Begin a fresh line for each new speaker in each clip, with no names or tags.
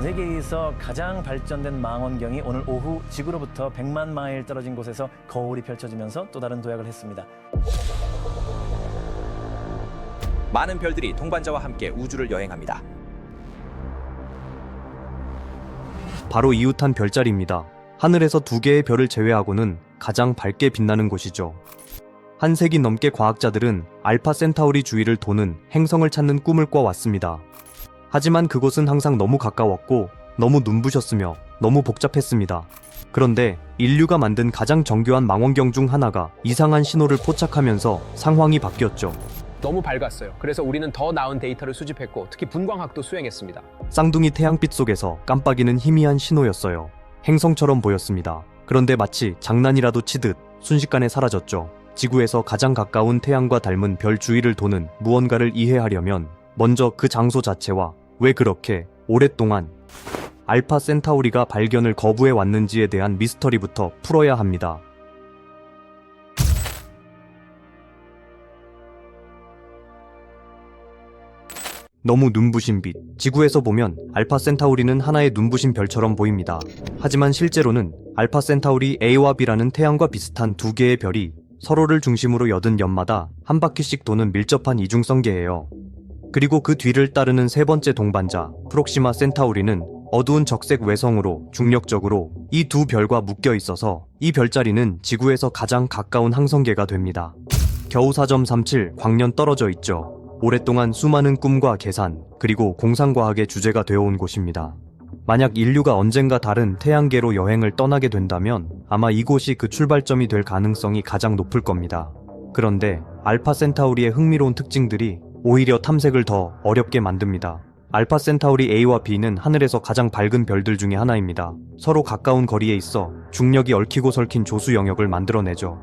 세계에서 가장 발전된 망원경이 오늘 오후 지구로부터 100만 마일 떨어진 곳에서 거울이 펼쳐지면서 또 다른 도약을 했습니다.
많은 별들이 동반자와 함께 우주를 여행합니다.
바로 이웃한 별자리입니다. 하늘에서 두 개의 별을 제외하고는 가장 밝게 빛나는 곳이죠. 한 세기 넘게 과학자들은 알파 센타우리 주위를 도는 행성을 찾는 꿈을 꿔왔습니다. 하지만 그곳은 항상 너무 가까웠고 너무 눈부셨으며 너무 복잡했습니다. 그런데 인류가 만든 가장 정교한 망원경 중 하나가 이상한 신호를 포착하면서 상황이 바뀌었죠.
너무 밝았어요. 그래서 우리는 더 나은 데이터를 수집했고 특히 분광학도 수행했습니다.
쌍둥이 태양빛 속에서 깜빡이는 희미한 신호였어요. 행성처럼 보였습니다. 그런데 마치 장난이라도 치듯 순식간에 사라졌죠. 지구에서 가장 가까운 태양과 닮은 별 주위를 도는 무언가를 이해하려면 먼저 그 장소 자체와 왜 그렇게 오랫동안 알파 센타우리가 발견을 거부해 왔는지에 대한 미스터리부터 풀어야 합니다. 너무 눈부신 빛. 지구에서 보면 알파 센타우리는 하나의 눈부신 별처럼 보입니다. 하지만 실제로는 알파 센타우리 A와 B라는 태양과 비슷한 두 개의 별이 서로를 중심으로 여든 연마다 한 바퀴씩 도는 밀접한 이중성계예요. 그리고 그 뒤를 따르는 세 번째 동반자 프록시마 센타우리는 어두운 적색 외성으로 중력적으로 이 두 별과 묶여 있어서 이 별자리는 지구에서 가장 가까운 항성계가 됩니다. 겨우 4.37 광년 떨어져 있죠. 오랫동안 수많은 꿈과 계산, 그리고 공상과학의 주제가 되어온 곳입니다. 만약 인류가 언젠가 다른 태양계로 여행을 떠나게 된다면 아마 이곳이 그 출발점이 될 가능성이 가장 높을 겁니다. 그런데 알파 센타우리의 흥미로운 특징들이 오히려 탐색을 더 어렵게 만듭니다. 알파 센타우리 A와 B는 하늘에서 가장 밝은 별들 중에 하나입니다. 서로 가까운 거리에 있어 중력이 얽히고 설킨 조수 영역을 만들어내죠.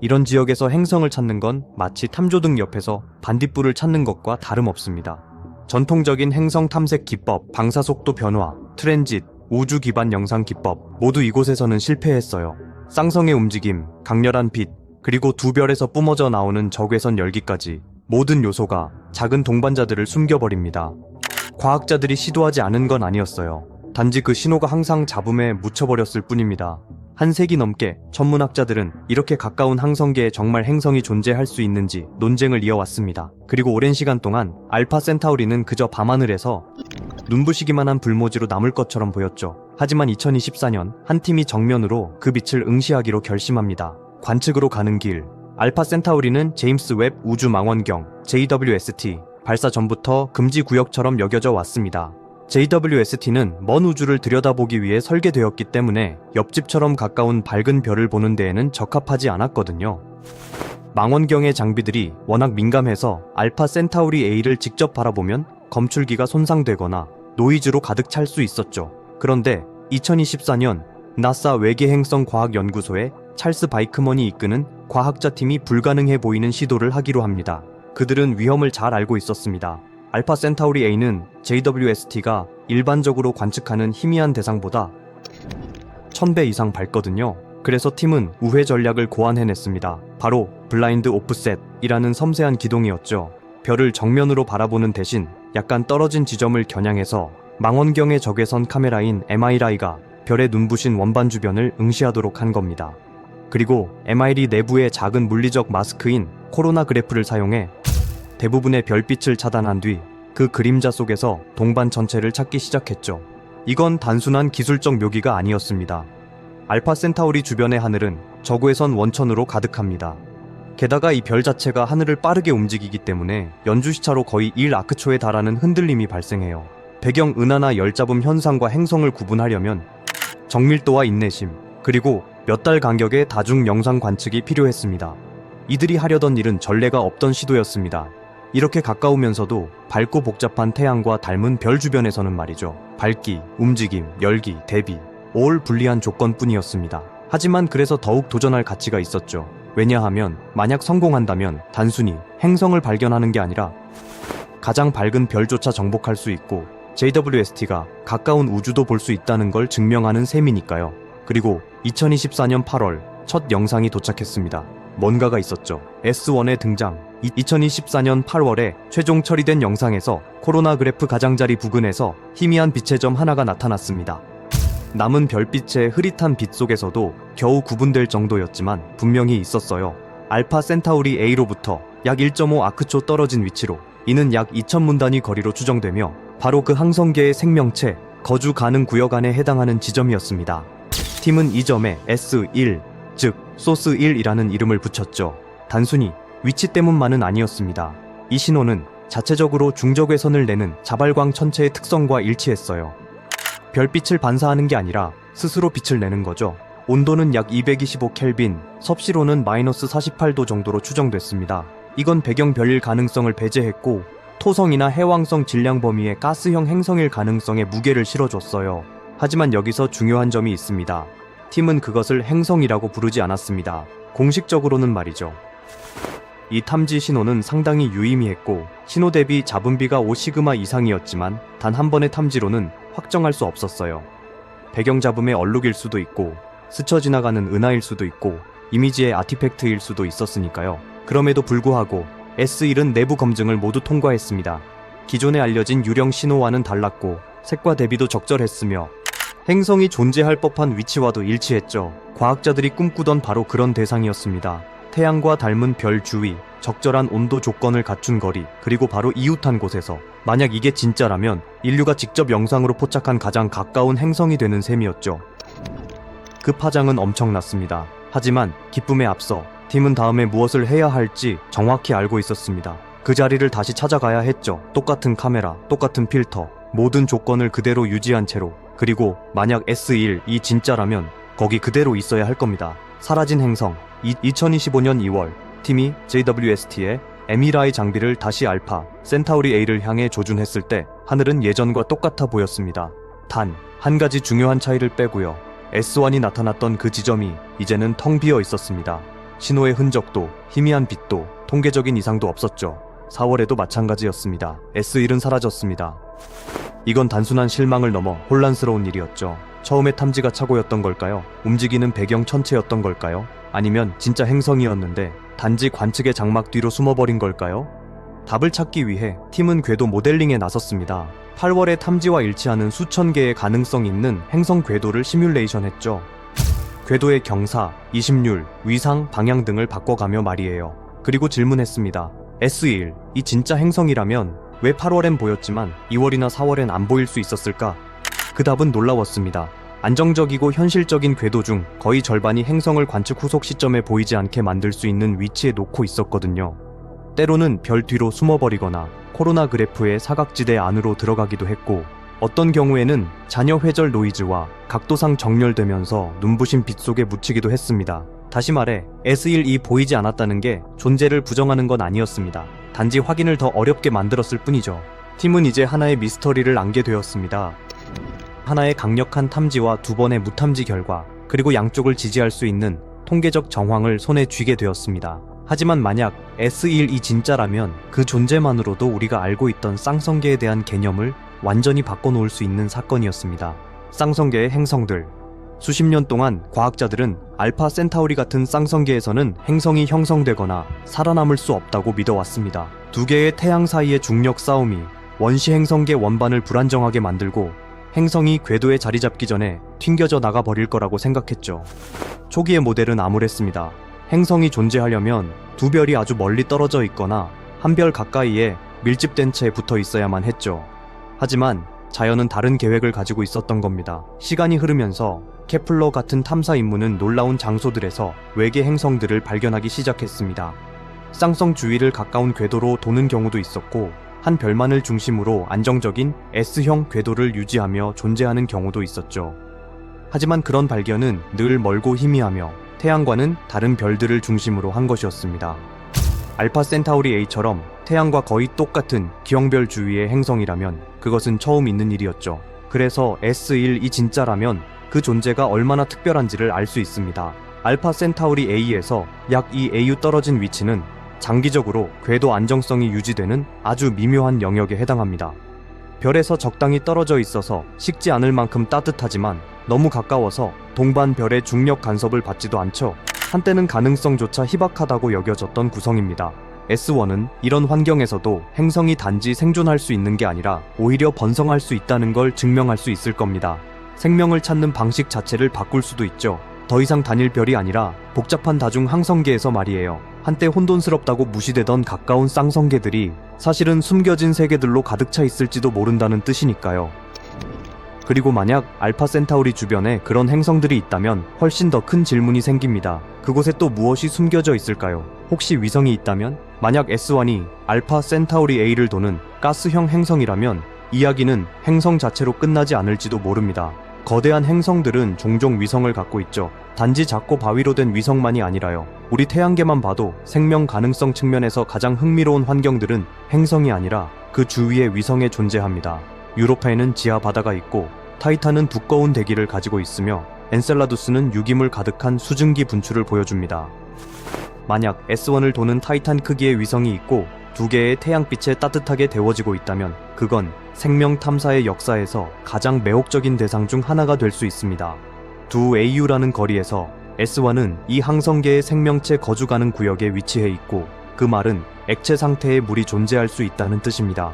이런 지역에서 행성을 찾는 건 마치 탐조등 옆에서 반딧불을 찾는 것과 다름없습니다. 전통적인 행성 탐색 기법, 방사속도 변화, 트랜짓, 우주 기반 영상 기법 모두 이곳에서는 실패했어요. 쌍성의 움직임, 강렬한 빛, 그리고 두 별에서 뿜어져 나오는 적외선 열기까지 모든 요소가 작은 동반자들을 숨겨버립니다. 과학자들이 시도하지 않은 건 아니었어요. 단지 그 신호가 항상 잡음에 묻혀버렸을 뿐입니다. 한 세기 넘게 천문학자들은 이렇게 가까운 항성계에 정말 행성이 존재할 수 있는지 논쟁을 이어왔습니다. 그리고 오랜 시간 동안 알파 센타우리는 그저 밤하늘에서 눈부시기만 한 불모지로 남을 것처럼 보였죠. 하지만 2024년 한 팀이 정면으로 그 빛을 응시하기로 결심합니다. 관측으로 가는 길. 알파 센타우리는 제임스 웹 우주 망원경 JWST 발사 전부터 금지 구역처럼 여겨져 왔습니다. JWST는 먼 우주를 들여다보기 위해 설계되었기 때문에 옆집처럼 가까운 밝은 별을 보는 데에는 적합하지 않았거든요. 망원경의 장비들이 워낙 민감해서 알파 센타우리 A를 직접 바라보면 검출기가 손상되거나 노이즈로 가득 찰 수 있었죠. 그런데 2024년 나사 외계행성 과학연구소의 찰스 바이크먼이 이끄는 과학자 팀이 불가능해 보이는 시도를 하기로 합니다. 그들은 위험을 잘 알고 있었습니다. 알파 센타우리 A는 JWST가 일반적으로 관측하는 희미한 대상보다 1000배 이상 밝거든요. 그래서 팀은 우회 전략을 고안해냈습니다. 바로 블라인드 오프셋이라는 섬세한 기동이었죠. 별을 정면으로 바라보는 대신 약간 떨어진 지점을 겨냥해서 망원경의 적외선 카메라인 MIRI가 별의 눈부신 원반 주변을 응시하도록 한 겁니다. 그리고 MIRI 내부의 작은 물리적 마스크인 코로나 그래프를 사용해 대부분의 별빛을 차단한 뒤 그 그림자 속에서 동반 전체를 찾기 시작했죠. 이건 단순한 기술적 묘기가 아니었습니다. 알파 센타우리 주변의 하늘은 저구에선 원천으로 가득합니다. 게다가 이 별 자체가 하늘을 빠르게 움직이기 때문에 연주시차로 거의 1아크초에 달하는 흔들림이 발생해요. 배경 은하나 열잡음 현상과 행성을 구분하려면 정밀도와 인내심, 그리고 몇 달 간격의 다중 영상 관측이 필요했습니다. 이들이 하려던 일은 전례가 없던 시도였습니다. 이렇게 가까우면서도 밝고 복잡한 태양과 닮은 별 주변에서는 말이죠. 밝기, 움직임, 열기, 대비, 올 불리한 조건뿐이었습니다. 하지만 그래서 더욱 도전할 가치가 있었죠. 왜냐하면 만약 성공한다면 단순히 행성을 발견하는 게 아니라 가장 밝은 별조차 정복할 수 있고 JWST가 가까운 우주도 볼 수 있다는 걸 증명하는 셈이니까요. 그리고 2024년 8월 첫 영상이 도착했습니다. 뭔가가 있었죠. S1의 등장. 2024년 8월에 최종 처리된 영상에서 코로나 그래프 가장자리 부근에서 희미한 빛의 점 하나가 나타났습니다. 남은 별빛의 흐릿한 빛 속에서도 겨우 구분될 정도였지만 분명히 있었어요. 알파 센타우리 A로부터 약 1.5 아크초 떨어진 위치로 이는 약 2,000문 단위 거리로 추정되며 바로 그 항성계의 생명체 거주 가능 구역 안에 해당하는 지점이었습니다. 팀은 이 점에 S1, 즉 소스 1이라는 이름을 붙였죠. 단순히 위치 때문만은 아니었습니다. 이 신호는 자체적으로 중적외선을 내는 자발광 천체의 특성과 일치했어요. 별빛을 반사하는 게 아니라 스스로 빛을 내는 거죠. 온도는 약 225 켈빈, 섭씨로는 마이너스 48도 정도로 추정됐습니다. 이건 배경 별일 가능성을 배제했고 토성이나 해왕성 질량 범위의 가스형 행성일 가능성에 무게를 실어줬어요. 하지만 여기서 중요한 점이 있습니다. 팀은 그것을 행성이라고 부르지 않았습니다. 공식적으로는 말이죠. 이 탐지 신호는 상당히 유의미했고 신호 대비 잡음비가 5시그마 이상이었지만 단 한 번의 탐지로는 확정할 수 없었어요. 배경 잡음의 얼룩일 수도 있고 스쳐 지나가는 은하일 수도 있고 이미지의 아티팩트일 수도 있었으니까요. 그럼에도 불구하고 S1은 내부 검증을 모두 통과했습니다. 기존에 알려진 유령 신호와는 달랐고 색과 대비도 적절했으며 행성이 존재할 법한 위치와도 일치했죠. 과학자들이 꿈꾸던 바로 그런 대상이었습니다. 태양과 닮은 별 주위, 적절한 온도 조건을 갖춘 거리, 그리고 바로 이웃한 곳에서 만약 이게 진짜라면 인류가 직접 영상으로 포착한 가장 가까운 행성이 되는 셈이었죠. 그 파장은 엄청났습니다. 하지만 기쁨에 앞서 팀은 다음에 무엇을 해야 할지 정확히 알고 있었습니다. 그 자리를 다시 찾아가야 했죠. 똑같은 카메라, 똑같은 필터, 모든 조건을 그대로 유지한 채로. 그리고 만약 S1 이 진짜라면 거기 그대로 있어야 할 겁니다. 사라진 행성. 2025년 2월 팀이 JWST의 에미라이 장비를 다시 알파 센타우리 A를 향해 조준했을 때 하늘은 예전과 똑같아 보였습니다. 단 한 가지 중요한 차이를 빼고요. S1이 나타났던 그 지점이 이제는 텅 비어 있었습니다. 신호의 흔적도 희미한 빛도 통계적인 이상도 없었죠. 4월에도 마찬가지였습니다. S1은 사라졌습니다. 이건 단순한 실망을 넘어 혼란스러운 일이었죠. 처음에 탐지가 착오였던 걸까요? 움직이는 배경 천체였던 걸까요? 아니면 진짜 행성이었는데 단지 관측의 장막 뒤로 숨어버린 걸까요? 답을 찾기 위해 팀은 궤도 모델링에 나섰습니다. 8월의 탐지와 일치하는 수천 개의 가능성 있는 행성 궤도를 시뮬레이션 했죠. 궤도의 경사, 이심률, 위상, 방향 등을 바꿔가며 말이에요. 그리고 질문했습니다. S1, 이 진짜 행성이라면 왜 8월엔 보였지만 2월이나 4월엔 안 보일 수 있었을까? 그 답은 놀라웠습니다. 안정적이고 현실적인 궤도 중 거의 절반이 행성을 관측 후속 시점에 보이지 않게 만들 수 있는 위치에 놓고 있었거든요. 때로는 별 뒤로 숨어버리거나 코로나 그래프의 사각지대 안으로 들어가기도 했고 어떤 경우에는 잔여 회절 노이즈와 각도상 정렬되면서 눈부신 빛 속에 묻히기도 했습니다. 다시 말해 S1이 보이지 않았다는 게 존재를 부정하는 건 아니었습니다. 단지 확인을 더 어렵게 만들었을 뿐이죠. 팀은 이제 하나의 미스터리를 안게 되었습니다. 하나의 강력한 탐지와 두 번의 무탐지 결과, 그리고 양쪽을 지지할 수 있는 통계적 정황을 손에 쥐게 되었습니다. 하지만 만약 S1이 진짜라면 그 존재만으로도 우리가 알고 있던 쌍성계에 대한 개념을 완전히 바꿔놓을 수 있는 사건이었습니다. 쌍성계의 행성들. 수십 년 동안 과학자들은 알파 센타우리 같은 쌍성계에서는 행성이 형성되거나 살아남을 수 없다고 믿어왔습니다. 두 개의 태양 사이의 중력 싸움이 원시 행성계 원반을 불안정하게 만들고 행성이 궤도에 자리 잡기 전에 튕겨져 나가 버릴 거라고 생각했죠. 초기의 모델은 암울했습니다. 행성이 존재하려면 두 별이 아주 멀리 떨어져 있거나 한 별 가까이에 밀집된 채 붙어 있어야만 했죠. 하지만 자연은 다른 계획을 가지고 있었던 겁니다. 시간이 흐르면서 케플러 같은 탐사 임무는 놀라운 장소들에서 외계 행성들을 발견하기 시작했습니다. 쌍성 주위를 가까운 궤도로 도는 경우도 있었고 한 별만을 중심으로 안정적인 S형 궤도를 유지하며 존재하는 경우도 있었죠. 하지만 그런 발견은 늘 멀고 희미하며 태양과는 다른 별들을 중심으로 한 것이었습니다. 알파 센타우리 A처럼 태양과 거의 똑같은 기형별 주위의 행성이라면 그것은 처음 있는 일이었죠. 그래서 S1이 진짜라면 그 존재가 얼마나 특별한지를 알 수 있습니다. 알파 센타우리 A에서 약 2AU 떨어진 위치는 장기적으로 궤도 안정성이 유지되는 아주 미묘한 영역에 해당합니다. 별에서 적당히 떨어져 있어서 식지 않을 만큼 따뜻하지만 너무 가까워서 동반 별의 중력 간섭을 받지도 않죠. 한때는 가능성조차 희박하다고 여겨졌던 구성입니다. S1은 이런 환경에서도 행성이 단지 생존할 수 있는 게 아니라 오히려 번성할 수 있다는 걸 증명할 수 있을 겁니다. 생명을 찾는 방식 자체를 바꿀 수도 있죠. 더 이상 단일 별이 아니라 복잡한 다중 항성계에서 말이에요. 한때 혼돈스럽다고 무시되던 가까운 쌍성계들이 사실은 숨겨진 세계들로 가득 차 있을지도 모른다는 뜻이니까요. 그리고 만약 알파 센타우리 주변에 그런 행성들이 있다면 훨씬 더 큰 질문이 생깁니다. 그곳에 또 무엇이 숨겨져 있을까요? 혹시 위성이 있다면? 만약 S1이 알파 센타우리 A를 도는 가스형 행성이라면 이야기는 행성 자체로 끝나지 않을지도 모릅니다. 거대한 행성들은 종종 위성을 갖고 있죠. 단지 작고 바위로 된 위성만이 아니라요. 우리 태양계만 봐도 생명 가능성 측면에서 가장 흥미로운 환경들은 행성이 아니라 그 주위에 위성에 존재합니다. 유로파에는 지하 바다가 있고 타이탄은 두꺼운 대기를 가지고 있으며 엔셀라두스는 유기물 가득한 수증기 분출을 보여줍니다. 만약 S1을 도는 타이탄 크기의 위성이 있고 두 개의 태양빛에 따뜻하게 데워지고 있다면 그건 생명 탐사의 역사에서 가장 매혹적인 대상 중 하나가 될 수 있습니다. 두 AU라는 거리에서 S1은 이 항성계의 생명체 거주가는 구역에 위치해 있고 그 말은 액체 상태의 물이 존재할 수 있다는 뜻입니다.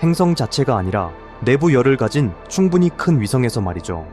행성 자체가 아니라 내부 열을 가진 충분히 큰 위성에서 말이죠.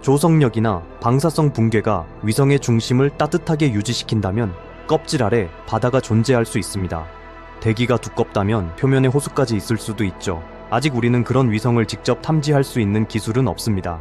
조성력이나 방사성 붕괴가 위성의 중심을 따뜻하게 유지시킨다면 껍질 아래 바다가 존재할 수 있습니다. 대기가 두껍다면 표면에 호수까지 있을 수도 있죠. 아직 우리는 그런 위성을 직접 탐지할 수 있는 기술은 없습니다.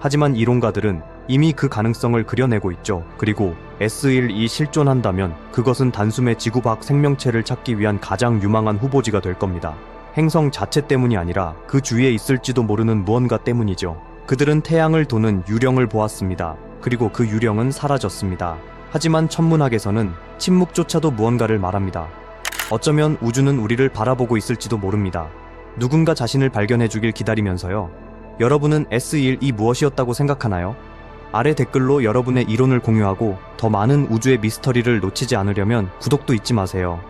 하지만 이론가들은 이미 그 가능성을 그려내고 있죠. 그리고 S1이 실존한다면 그것은 단숨에 지구 밖 생명체를 찾기 위한 가장 유망한 후보지가 될 겁니다. 행성 자체 때문이 아니라 그 주위에 있을지도 모르는 무언가 때문이죠. 그들은 태양을 도는 유령을 보았습니다. 그리고 그 유령은 사라졌습니다. 하지만 천문학에서는 침묵조차도 무언가를 말합니다. 어쩌면 우주는 우리를 바라보고 있을지도 모릅니다. 누군가 자신을 발견해 주길 기다리면서요. 여러분은 S1이 무엇이었다고 생각하나요? 아래 댓글로 여러분의 이론을 공유하고 더 많은 우주의 미스터리를 놓치지 않으려면 구독도 잊지 마세요.